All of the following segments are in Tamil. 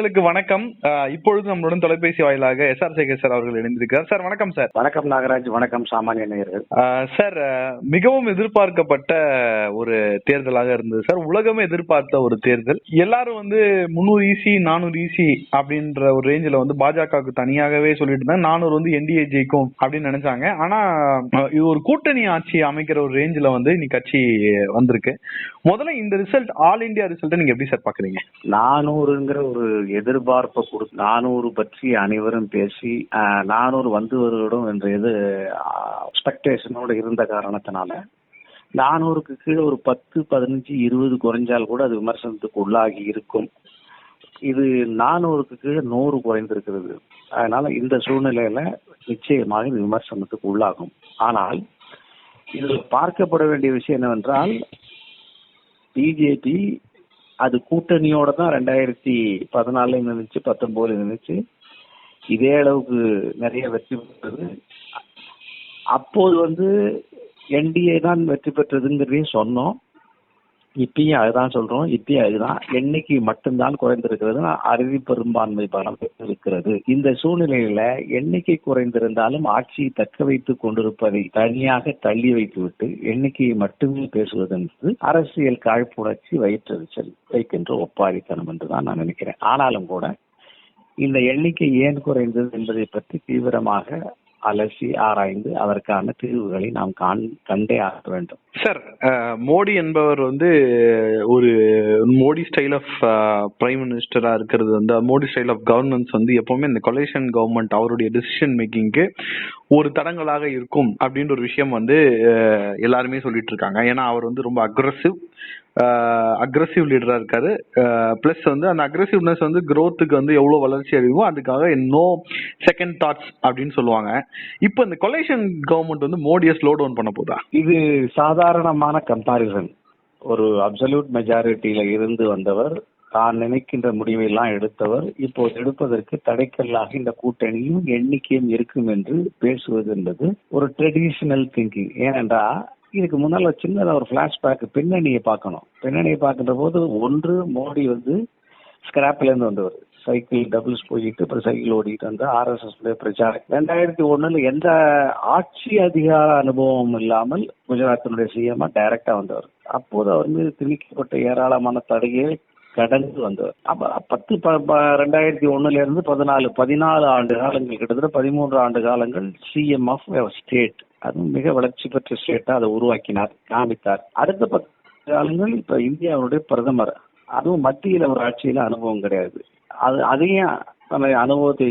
சாமானிய நேர்களுக்கு வணக்கம் இப்பொழுது நம்மளுடன் தொலைபேசி வாயிலாக எஸ் ஆர் சேகர் சார் அவர்கள் இணைந்திருக்கிறார். சார் வணக்கம் சார். வணக்கம் நாகராஜ் வணக்கம் சாமானிய நேயர்கள். சார் மிகவும் எதிர்பார்க்கப்பட்ட ஒரு தேர்தலாக இருந்தது சார். உலகமே எதிர்பார்த்த ஒரு தேர்தல். எல்லாரும் வந்து முந்நூறு ஈசி நானூறு ஈசி அப்படின்ற ஒரு ரேஞ்சில் வந்து பாஜகவுக்கு தனியாகவே சொல்லிட்டு இருந்தாங்க. நானூறு வந்து என்டிஏ ஜெயிக்கும் அப்படின்னு நினைச்சாங்க. ஆனா இது ஒரு கூட்டணி ஆட்சி அமைக்கிற ஒரு ரேஞ்சில் வந்து இன்னைக்கு கட்சி வந்திருக்கு. முதல்ல இந்த ரிசல்ட் ஆல் இந்தியா ரிசல்ட்டை நீங்க எப்படி சார் பாக்குறீங்க? நானூறுங்கிற ஒரு எதிர்பார்ப்பை கொடுத்து நானூறு பற்றி அனைவரும் பேசி நானூறு வந்து வருடம் என்ற இது எக்ஸ்பெக்டேஷனோட இருந்த காரணத்தினால நானூறுக்கு கீழே ஒரு பத்து பதினஞ்சு இருபது குறைஞ்சால் கூட அது விமர்சனத்துக்கு உள்ளாகி இருக்கும். இது நானூறுக்கு கீழே நூறு குறைந்திருக்கிறது. அதனால இந்த சூழ்நிலையில நிச்சயமாக இது விமர்சனத்துக்கு உள்ளாகும். ஆனால் இதில் பார்க்கப்பட வேண்டிய விஷயம் என்னவென்றால் பிஜேபி அது கூட்டணியோட தான் ரெண்டாயிரத்தி பதினாலுல இருந்துச்சு பத்தொன்பதுல இருந்துச்சு இதே அளவுக்கு நிறைய வெற்றி பெற்றது. அப்போது வந்து என்டிஏ தான் வெற்றி பெற்றதுங்கிறதையும் சொன்னோம். இப்பயும் அதுதான் சொல்றோம். இப்பயும் அதுதான். எண்ணிக்கை மட்டும்தான் குறைந்திருக்கிறது. அறுதி பெரும்பான்மை பலம் இருக்கிறது. இந்த சூழ்நிலையில எண்ணிக்கை குறைந்திருந்தாலும் ஆட்சியை தக்க வைத்துக் கொண்டிருப்பதை தனியாக தள்ளி வைத்துவிட்டு எண்ணிக்கையை மட்டுமே பேசுவது என்பது அரசியல் காழ்ப்புணர்ச்சி வயிற்றறிச்சல் வைக்கின்ற ஒப்பாரித்தனம் என்றுதான் நான் நினைக்கிறேன். ஆனாலும் கூட இந்த எண்ணிக்கை ஏன் குறைந்தது என்பதை பற்றி தீவிரமாக அலசி ஆராய்ந்து அதற்கான தீர்வுகளை நாம் கண்டே ஆக வேண்டும். சார் மோடி என்பவர் வந்து ஒரு மோடி ஸ்டைல் ஆஃப் பிரைம் மினிஸ்டரா இருக்கிறது வந்து மோடி ஸ்டைல் ஆஃப் கவர்னன்ஸ் வந்து எப்பவுமே இந்த கொலேஷன் கவர்மெண்ட் அவருடைய டெசிஷன் மேக்கிங்க்கு ஒரு தடங்களாக இருக்கும் அப்படின்ற ஒரு விஷயம் வந்து எல்லாருமே சொல்லிட்டு இருக்காங்க. ஏன்னா அவர் வந்து ரொம்ப அக்ரஸிவ் அக்ரஸிவ் லீடரா இருக்காரு. பிளஸ் வந்து அந்த அக்ரஸிவ்னஸ் வந்து க்ரோத்துக்கு வந்து எவ்வளவு வளர்ச்சி அடையுமோ அதுக்காக நோ செகண்ட் தாட்ஸ் அப்படின்னு சொல்லுவாங்க. இப்போ இந்த கொலேஷன் கவர்மெண்ட் வந்து மோடியை ஸ்லோ டவுன் பண்ண போதா? இது சாதாரணமான கம்பாரிசன் ஒரு அப்சல்யூட் மெஜாரிட்டியில இருந்து வந்தவர் தான் நினைக்கின்ற முடிவை எல்லாம் எடுத்தவர் இப்போது எடுப்பதற்கு தடைக்கல்லாக இந்த கூட்டணியும் எண்ணிக்கையும் இருக்கும் என்று பேசுவது என்பது ஒரு ட்ரெடிஷனல் திங்கிங் ஏனென்றா இதுக்கு முன்னால சின்னதா ஒரு பிளாஷ்பேக் பின்னணியை பார்க்கணும். பின்னணியை பார்க்கின்ற போது ஒன்று மோடி வந்து ஸ்கிராப்ல இருந்து வந்தவர். சைக்கிள் டபுள்ஸ் போயிட்டு அப்புறம் சைக்கிள் ஓடிட்டு வந்து ஆர்எஸ்எஸ் பிரச்சாரம். ரெண்டாயிரத்தி ஒண்ணுல எந்த ஆட்சி அதிகார அனுபவம் இல்லாமல் குஜராத்தினுடைய சிஎம்மா டைரக்டா வந்தவர். அப்போது அவர் மீது திணிக்கப்பட்ட ஏராளமான தடையை கடந்து வந்தவர். அப்ப பத்து ப- ப- ரெண்டாயிரத்தி ஒண்ணுல இருந்து பதினாலு பதினாலு ஆண்டு காலங்கள் கிட்டத்தட்ட பதிமூன்று ஆண்டு காலங்கள் சிஎம் ஆஃப் ஸ்டேட் அதுவும் மிக வளர்ச்சி பெற்ற ஸ்டேட்டா அதை உருவாக்கினார் காமித்தார். அடுத்த பத்து காலங்கள் இப்ப இந்தியாவுடைய பிரதமர். அதுவும் மத்தியில ஒரு ஆட்சியில அனுபவம் கிடையாது. அது அதையும் தன்னுடைய அனுபவத்தை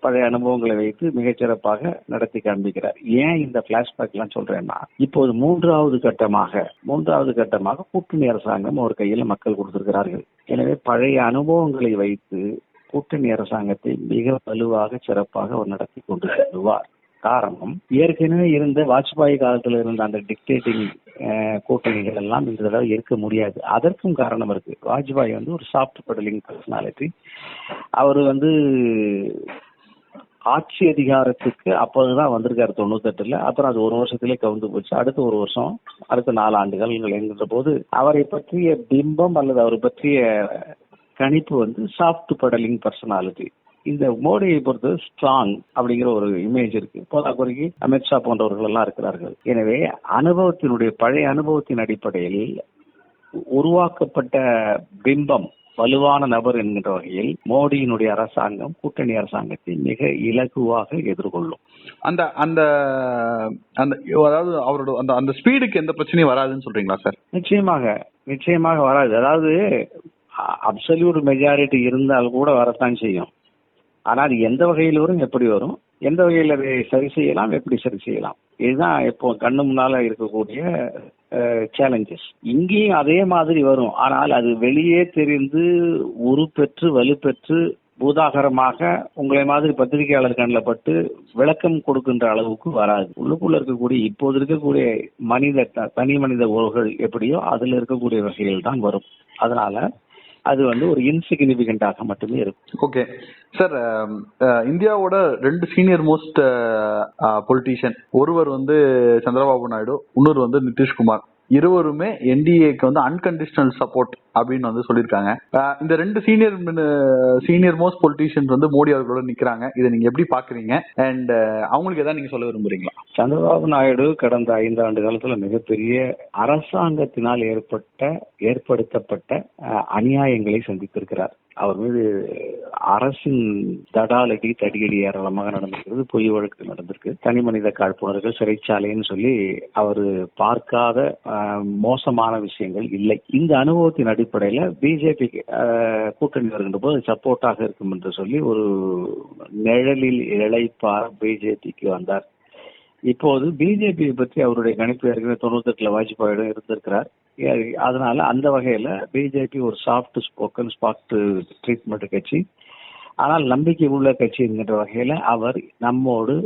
பழைய அனுபவங்களை வைத்து மிகச்சிறப்பாக நடத்தி காண்பிக்கிறார். ஏன் இந்த பிளாஷ்பேக் எல்லாம் சொல்றேன்னா இப்போது மூன்றாவது கட்டமாக மூன்றாவது கட்டமாக கூட்டணி அரசாங்கம் ஒரு கையில மக்கள் கொடுத்திருக்கிறார்கள். எனவே பழைய அனுபவங்களை வைத்து கூட்டணி அரசாங்கத்தை மிக வலுவாக சிறப்பாக அவர் நடத்தி கொண்டு செல்வார் காரணம். ஏற்கனவே இருந்த வாஜ்பாய் காலத்துல இருந்த அந்த டிக்டேட்டிங் கூட்டணிகள் எல்லாம் இந்த தடவை இருக்க முடியாது. அதற்கும் காரணம் இருக்கு. வாஜ்பாய் வந்து ஒரு சாஃப்ட் பெடலிங் பர்சனாலிட்டி அவர் வந்து ஆட்சி அதிகாரத்துக்கு அப்போதான் வந்திருக்காரு தொண்ணூத்தெட்டுல. அப்புறம் அது ஒரு வருஷத்திலே கவுந்து போச்சு. அடுத்த ஒரு வருஷம் அடுத்த நாலு ஆண்டுகள் என்கிற போது அவரை பற்றிய பிம்பம் அல்லது அவரை பற்றிய கணிப்பு வந்து சாஃப்ட் படலிங் பர்சனாலிட்டி இந்த மோடியை பொறுத்து ஸ்ட்ராங் அப்படிங்கிற ஒரு இமேஜ் இருக்கு. போதாக்குறைக்கு அமித்ஷா போன்றவர்கள் எல்லாம் இருக்கிறார்கள். எனவே அனுபவத்தினுடைய பழைய அனுபவத்தின் அடிப்படையில் உருவாக்கப்பட்ட பிம்பம் வலுவான நபர் என்கின்ற வகையில் மோடியினுடைய அரசாங்கம் கூட்டணி அரசாங்கத்தை மிக இலகுவாக எதிர்கொள்ளும். அந்த அந்த அந்த அதாவது அவரோட அந்த அந்த ஸ்பீடுக்கு எந்த பிரச்சனையும் வராதுன்னு சொல்றீங்களா சார் நிச்சயமாக நிச்சயமாக வராது. அதாவது அப்சல்யூட் மெஜாரிட்டி இருந்தால் கூட வரத்தான் செய்யும். ஆனால் அது எந்த வகையில் வரும் எப்படி வரும் எந்த வகையில் அதை சரி செய்யலாம் எப்படி சரி செய்யலாம். இதுதான் இப்போ கண்ணு முன்னால இருக்கக்கூடிய சேலஞ்சஸ் இங்கேயும் அதே மாதிரி வரும். ஆனால் அது வெளியே தெரிந்து உருப்பெற்று வலுப்பெற்று பூதாகரமாக உங்களை மாதிரி பத்திரிகையாளர் கண்ணில் பட்டு விளக்கம் கொடுக்கின்ற அளவுக்கு வராது. உள்ளுக்குள்ள இருக்கக்கூடிய இப்போது இருக்கக்கூடிய மனித தனி மனித உறவுகள் எப்படியோ அதுல இருக்கக்கூடிய வகையில் தான் வரும். அதனால அது வந்து ஒரு இன்சிக்னிபிகண்டாக மட்டுமே இருக்கும். ஓகே சார் um, uh, இந்தியாவோட ரெண்டு சீனியர் மோஸ்ட் பொலிட்டீஷியன் ஒருவர் வந்து சந்திரபாபு நாயுடு இன்னொரு வந்து நிதிஷ்குமார். இருவருமே என்டிஏக்கு வந்து அன்கண்டிஷனல் சப்போர்ட் அப்படின்னு வந்து சொல்லியிருக்காங்க. இந்த ரெண்டு சீனியர் சீனியர் மோஸ்ட் பொலிட்டீஷியன்ஸ் வந்து மோடி அவர்களோட நிக்கிறாங்க. இதை நீங்க எப்படி பாக்குறீங்க? அண்ட் அவங்களுக்கு ஏதாவது நீங்க சொல்ல விரும்புறீங்களா? சந்திரபாபு நாயுடு கடந்த ஐந்து ஆண்டு காலத்துல மிகப்பெரிய அரசாங்கத்தினால் ஏற்பட்ட ஏற்படுத்தப்பட்ட அநியாயங்களை சந்தித்திருக்கிறார். அவர் மீது அரசின் தடாலடி தடியடி ஏராளமாக நடந்திருக்கிறது. பொய் வழக்கு நடந்திருக்கு. தனி மனித காழ்ப்புணர்கள் சிறைச்சாலைன்னு சொல்லி அவர் பார்க்காத மோசமான விஷயங்கள் இல்லை. இந்த அனுபவத்தின் அடிப்படையில பிஜேபி கூட்டணி வருகின்ற போது சப்போர்ட்டாக இருக்கும் என்று சொல்லி ஒரு நிழலில் இழைப்பார் பிஜேபிக்கு வந்தார். இப்போது பிஜேபியை பற்றி அவருடைய கணிப்பு ஏற்கனவே தொண்ணூத்தி எட்டுல வாஜ்பாயிடம் இருந்திருக்கிறார் அதனால அந்த வகையில பிஜேபி ஒரு சாஃப்ட் ஸ்போக்கன் ஸ்பாட் ட்ரீட்மெண்ட் கட்சி. ஆனால் நம்பிக்கை உள்ள கட்சி என்கின்ற வகையில அவர் நம்மோடு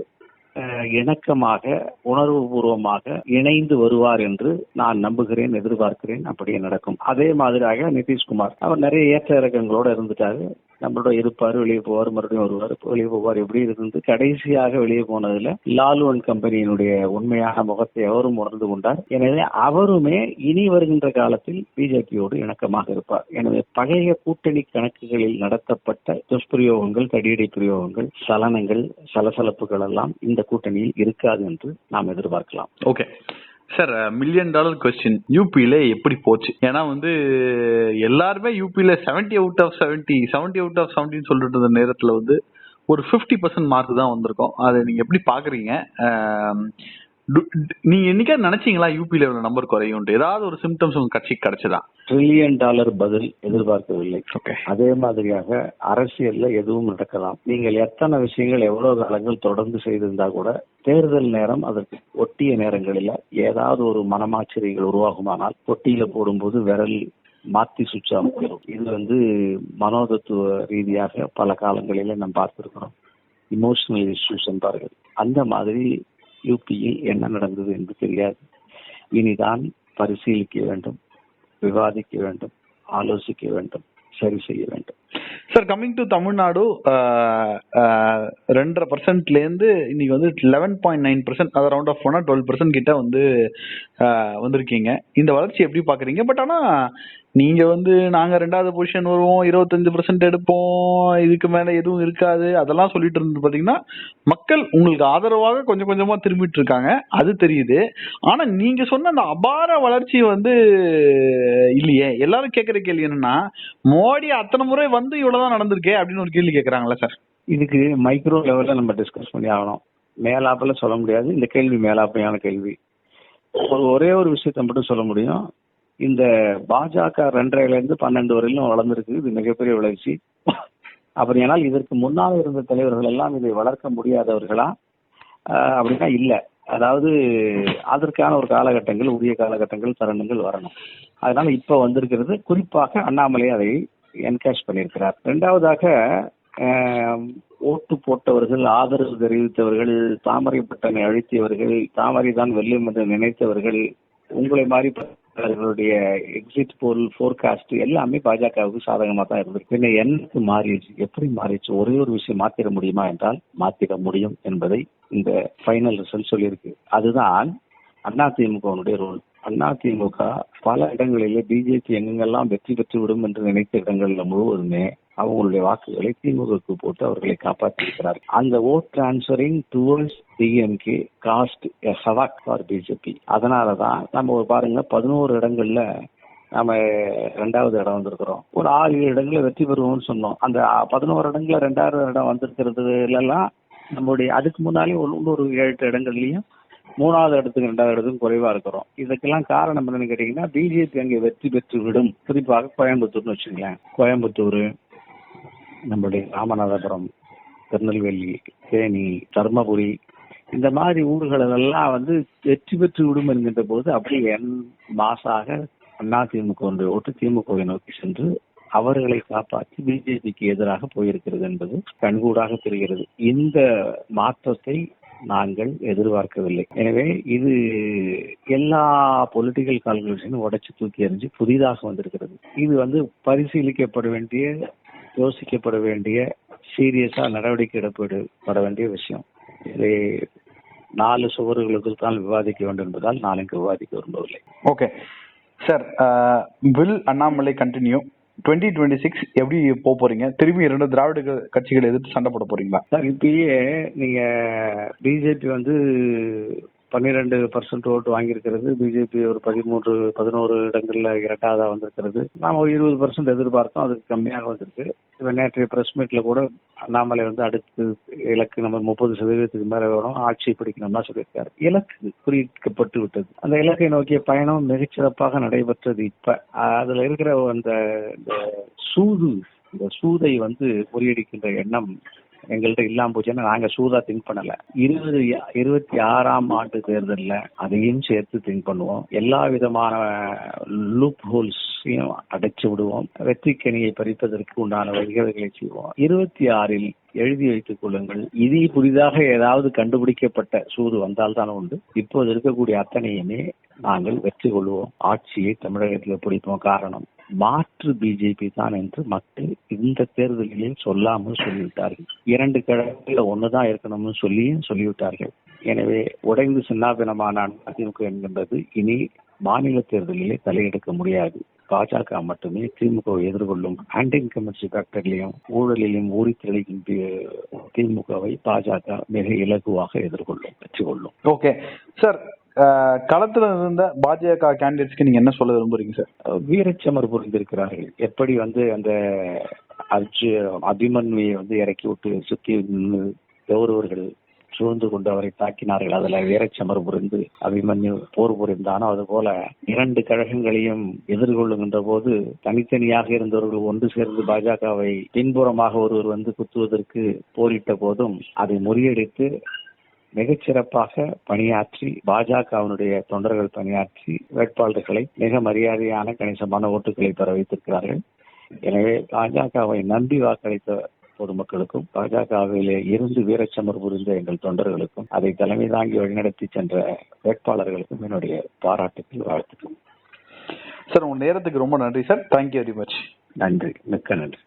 இணக்கமாக இணக்கமாக உணர்வுபூர்வமாக இணைந்து வருவார் என்று நான் நம்புகிறேன் எதிர்பார்க்கிறேன். அப்படியே நடக்கும். அதே மாதிரியாக நிதிஷ்குமார் அவர் நிறைய ஏற்ற இறக்கங்களோட இருந்துட்டாரு. நம்மளோட இருப்பாரு வெளியே போவார் மறுபடியும் வருவார். வெளியே போவார் எப்படி இருந்து கடைசியாக வெளியே போனதுல லாலு கம்பெனியினுடைய உண்மையான முகத்தை அவரும் உணர்ந்து கொண்டார். எனவே அவருமே இனி வருகின்ற காலத்தில் பிஜேபியோடு இணக்கமாக இருப்பார். எனவே பழைய கூட்டணி கணக்குகளில் நடத்தப்பட்ட துஷ்பிரயோகங்கள் தடியடி பிரயோகங்கள் சலனங்கள் சலசலப்புகள் எல்லாம் இந்த கூட்டணியில் இருக்காது என்று நாம் எதிர்பார்க்கலாம். Okay sir million dollar question யூபியில எப்படி போச்சு? ஏன்னா வந்து எல்லாருமே யூபியில 70 அவுட் ஆஃப் 70 70 அவுட் ஆஃப் 70 சொல்லிட்டு இருந்த நேரத்துல வந்து ஒரு 50% பர்சன்ட் மார்க் தான் வந்திருக்கும். அதை நீங்க எப்படி பாக்குறீங்க நீங்க என்னைக்கா நினைச்சீங்களா யூபியில இவ்வளவு நம்பர் குறையும் ஏதாவது ஒரு சிம்டம்ஸ் உங்க கட்சிக்கு கிடைச்சதா? ட்ரில்லியன் டாலர் பதில் எதிர்பார்க்கவில்லை. அதே மாதிரியாக அரசியல்ல எதுவும் நடக்கலாம். நீங்கள் எத்தனை விஷயங்கள் எவ்வளவு காலங்கள் தொடர்ந்து செய்திருந்தா கூட தேர்தல் நேரம் அதற்கு ஒட்டிய நேரங்களில் ஏதாவது ஒரு மனமாச்சரியங்கள் உருவாகுமானால் பொட்டியில போடும்போது விரல் மாத்தி சுவிட்ச் போயிடும். இது வந்து மனோதத்துவ ரீதியாக பல காலங்களில நாம் பார்த்திருக்கிறோம். இமோஷனல் இஷ்யூஸ் என்பார்கள் அந்த மாதிரி யூபியில் என்ன நடந்தது என்று தெரியாது. இனிதான் பரிசீலிக்க வேண்டும் விவாதிக்க வேண்டும் ஆலோசிக்க வேண்டும் சரி செய்ய வேண்டும். சார் கம்மிங் டு தமிழ்நாடு ரெண்டரை பர்சன்ட்ல இருந்து இன்னைக்கு வந்து லெவன் பாயிண்ட் நைன் பர்சன்ட் அது ரவுண்ட் ஆஃப் போனா டுவெல் பர்சன்ட் கிட்ட வந்து uh, வந்திருக்கீங்க. இந்த வளர்ச்சி எப்படி பாக்குறீங்க பட் ஆனா நீங்க வந்து நாங்க ரெண்டாவது பொசிஷன் வருவோம் இருபத்தஞ்சு பர்சன்ட் எடுப்போம் இதுக்கு மேல எதுவும் இருக்காது. அதெல்லாம் சொல்லிட்டு இருந்து பாத்தீங்கன்னா மக்கள் உங்களுக்கு ஆதரவாக கொஞ்சம் கொஞ்சமா திரும்பிட்டு இருக்காங்க. அது தெரியுது. ஆனா நீங்க சொன்ன அந்த அபார வளர்ச்சி வந்து இல்லையே. எல்லாரும் கேக்குற கேள்வி என்னன்னா மோடி அத்தனை முறை வந்து இவ்வளவுதான் நடந்திருக்கே அப்படின்னு ஒரு கேள்வி கேக்குறாங்களா சார் இதுக்கு மைக்ரோ லெவல்ல நம்ம டிஸ்கஸ் பண்ணி ஆகணும். மேலாப்பில் சொல்ல முடியாது. இந்த கேள்வி மேலாப்பையான கேள்வி. ஒரே ஒரு விஷயத்தை மட்டும் சொல்ல முடியும். இந்த பாஜக ரெண்டரைல இருந்து பன்னெண்டு வரையிலும் வளர்ந்துருக்கு. இது மிகப்பெரிய வளர்ச்சி. அப்படியானால் இதற்கு முன்னால் இருந்த தலைவர்கள் எல்லாம் இதை வளர்க்க முடியாதவர்களா? ஆஹ் அப்படின்னா இல்லை. அதாவது அதற்கான ஒரு காலகட்டங்கள் உரிய காலகட்டங்கள் தருணங்கள் வரணும். அதனால இப்ப வந்திருக்கிறது குறிப்பாக அண்ணாமலை அதை என்கேஷ் பண்ணியிருக்கிறார். இரண்டாவதாக ஓட்டு போட்டவர்கள் ஆதரவு தெரிவித்தவர்கள் தாமரை பட்டனை அழுத்தியவர்கள் தாமரை தான் வெல்லும் என்று நினைத்தவர்கள் உங்களை மாதிரி அவர்களுடைய எக்ஸிட் போல் போர்காஸ்ட் எல்லாமே பாஜகவுக்கு சாதகமா தான் இருந்திருக்கு பின்ன என்னக்கு மாறிடுச்சு. எப்படி மாறிடுச்சு? ஒரே ஒரு விஷயம் மாத்திர முடியுமா என்றால் மாத்திட முடியும் என்பதை இந்த ஃபைனல் ரிசல்ட் சொல்லியிருக்கு. அதுதான் அதிமுகவுடைய ரோல் அதிமுக பல இடங்களிலே பிஜேபி எங்கெங்கெல்லாம் வெற்றி பெற்று விடும் என்று நினைத்த இடங்கள்ல முழுவதுமே அவங்களுடைய வாக்குகளை திமுகவுக்கு போட்டு அவர்களை காப்பாற்றியிருக்கிறார். அந்த vote transferring towards DMK cast a for BJP அதனாலதான் நம்ம பாருங்க பதினோரு இடங்கள்ல நம்ம ரெண்டாவது இடம் வந்திருக்கிறோம். ஒரு ஆறு ஏழு இடங்களில் வெற்றி பெறுவோம்னு சொன்னோம். அந்த பதினோரு இடங்கள்ல ரெண்டாவது இடம் வந்திருக்கிறதுல எல்லாம் நம்மளுடைய அதுக்கு முன்னாலே ஒரு இன்னொரு ஏழு எட்டு இடங்கள்லயும் மூணாவது இடத்துக்கு ரெண்டாவது இடத்துக்கும் குறைவா இருக்கிறோம். இதுக்கெல்லாம் காரணம் என்னன்னு கேட்டீங்கன்னா பிஜேபி அங்கே வெற்றி பெற்று விடும். குறிப்பாக கோயம்புத்தூர்னு வச்சுங்களேன் கோயம்புத்தூர் நம்மளுடைய ராமநாதபுரம் திருநெல்வேலி தேனி தர்மபுரி இந்த மாதிரி ஊர்களெல்லாம் வந்து வெற்றி பெற்று விடும் என்கின்ற போது அப்படியே என் மாசாக அண்ணா அதிமுக ஒட்டு திமுகவை நோக்கி சென்று அவர்களை காப்பாற்றி பிஜேபிக்கு எதிராக போயிருக்கிறது என்பது கண்கூடாக தெரிகிறது. இந்த மாற்றத்தை நாங்கள் எதிர்பார்க்கவில்லை. எனவே இது எல்லா பொலிட்டிக்கல் கால்குலேஷனும் உடைச்சு தூக்கி எறிஞ்சு புதிதாக வந்திருக்கிறது. இது வந்து பரிசீலிக்கப்பட வேண்டிய யோசிக்கப்பட வேண்டிய சீரியஸா நடவடிக்கை எடுக்கப்பட வேண்டிய விஷயம். இதை நாலு சுவர்களுக்கு தான் விவாதிக்க வேண்டும் என்பதால் நான் இங்கு விவாதிக்க விரும்பவில்லை. Okay sir will Annamalai continue twenty twenty six எப்படி போக போறீங்க? திரும்பி இரண்டு திராவிட கட்சிகள் கட்சிகளை எதிர்த்து சண்டை போட போறீங்களா? சார் இப்பயே நீங்க பிஜேபி வந்து பன்னிரெண்டு பர்சன்ட் ஓட்டு வாங்கியிருக்கிறது. பிஜேபி ஒரு பதிமூன்று பதினோரு இடங்கள்ல இரண்டாவதா வந்திருக்கிறது. நாம் ஒரு இருபது பர்சன்ட் எதிர்பார்த்தோம். அதுக்கு கம்மியாக வந்திருக்கு. இப்போ நேற்றைய பிரஸ் மீட்ல கூட அண்ணாமலை வந்து அடுத்து இலக்கு நம்ம முப்பது சதவீதத்துக்கு மேல வேணும் ஆட்சி பிடிக்கணும்னா சொல்லியிருக்காரு. இலக்கு குறிக்கப்பட்டு விட்டது. அந்த இலக்கை நோக்கிய பயணம் மிகச்சிறப்பாக நடைபெற்றது இப்ப. அதுல இருக்கிற அந்த இந்த சூது இந்த சூதை வந்து முறியடிக்கின்ற எண்ணம் எங்கள்கிட்ட இல்லாம போச்சுன்னா நாங்க சூதா திங்க் பண்ணல. இருபது இருபத்தி ஆறாம் ஆண்டு தேர்தல்ல அதையும் சேர்த்து திங்க் பண்ணுவோம். எல்லா விதமான லூப் ஹோல்ஸையும் அடைச்சு விடுவோம். வெற்றிக்கனியை பறிப்பதற்கு உண்டான வழிகளை செய்வோம். இருபத்தி ஆறில் எழுதி வைத்துக் கொள்ளுங்கள். இது புதிதாக ஏதாவது கண்டுபிடிக்கப்பட்ட சூது வந்தால்தான் உண்டு. இப்போது இருக்கக்கூடிய அத்தனையுமே நாங்கள் வெற்றி கொள்வோம். ஆட்சியை தமிழகத்தில் பிடிப்போம். காரணம் மாற்று பிஜேபி தான் என்று மக்கள் இந்த தேர்தலில் சொல்லாமல் சொல்லிவிட்டார்கள். இரண்டு கழகத்தில் ஒண்ணுதான் இருக்கணும்னு சொல்லியும் சொல்லிவிட்டார்கள். எனவே உடைந்து சின்னாபினமான அதிமுக என்கின்றது இனி மாநில தேர்தலிலே தலையெடுக்க முடியாது. பாஜக மட்டுமே திமுகவை எதிர்கொள்ளும் ஆன்டி இன்கமன்சி ஃபேக்டர்லையும் ஊழலிலும் ஊறி திமுகவை பாஜக மிக இலகுவாக எதிர்கொள்ளும் வெற்றி கொள்ளும் ஓகே. சார் களத்துல இருந்த பாஜக கேண்டிடேட்ஸ்க்கு நீங்க என்ன சொல்ல விரும்புறீங்க சார் வீரச்சமர் புரிந்திருக்கிறார்கள். எப்படி வந்து அந்த அர்ஜு அபிமன்யுவை வந்து இறக்கி விட்டு சுத்தி கௌரவர்கள் சூழ்ந்து கொண்டு அவரை தாக்கினார்கள். அதுல வீரச்சமர் புரிந்து அபிமன்யு போர் புரிந்தானோ அது போல இரண்டு கழகங்களையும் எதிர்கொள்ளுகின்ற போது தனித்தனியாக இருந்தவர்கள் ஒன்று சேர்ந்து பாஜகவை பின்புறமாக ஒருவர் வந்து குத்துவதற்கு போரிட்ட போதும் அதை முறியடித்து மிகச்சிறப்பாக பணியாற்றி பாஜகவினுடைய தொண்டர்கள் பணியாற்றி வேட்பாளர்களை மிக மரியாதையான கணிசமான ஓட்டுகளை பெற வைத்திருக்கிறார்கள். எனவே பாஜகவை நம்பி வாக்களித்த பொதுமக்களுக்கும் பாஜகவிலே இருந்து வீரச்சமர் புரிந்த எங்கள் தொண்டர்களுக்கும் அதை தலைமை தாங்கி வழிநடத்தி சென்ற வேட்பாளர்களுக்கும் என்னுடைய பாராட்டுக்கள் வாழ்த்துக்கள். சார் உங்க நேரத்துக்கு ரொம்ப நன்றி சார். தேங்க்யூ வெரி மச் நன்றி. மிக்க நன்றி.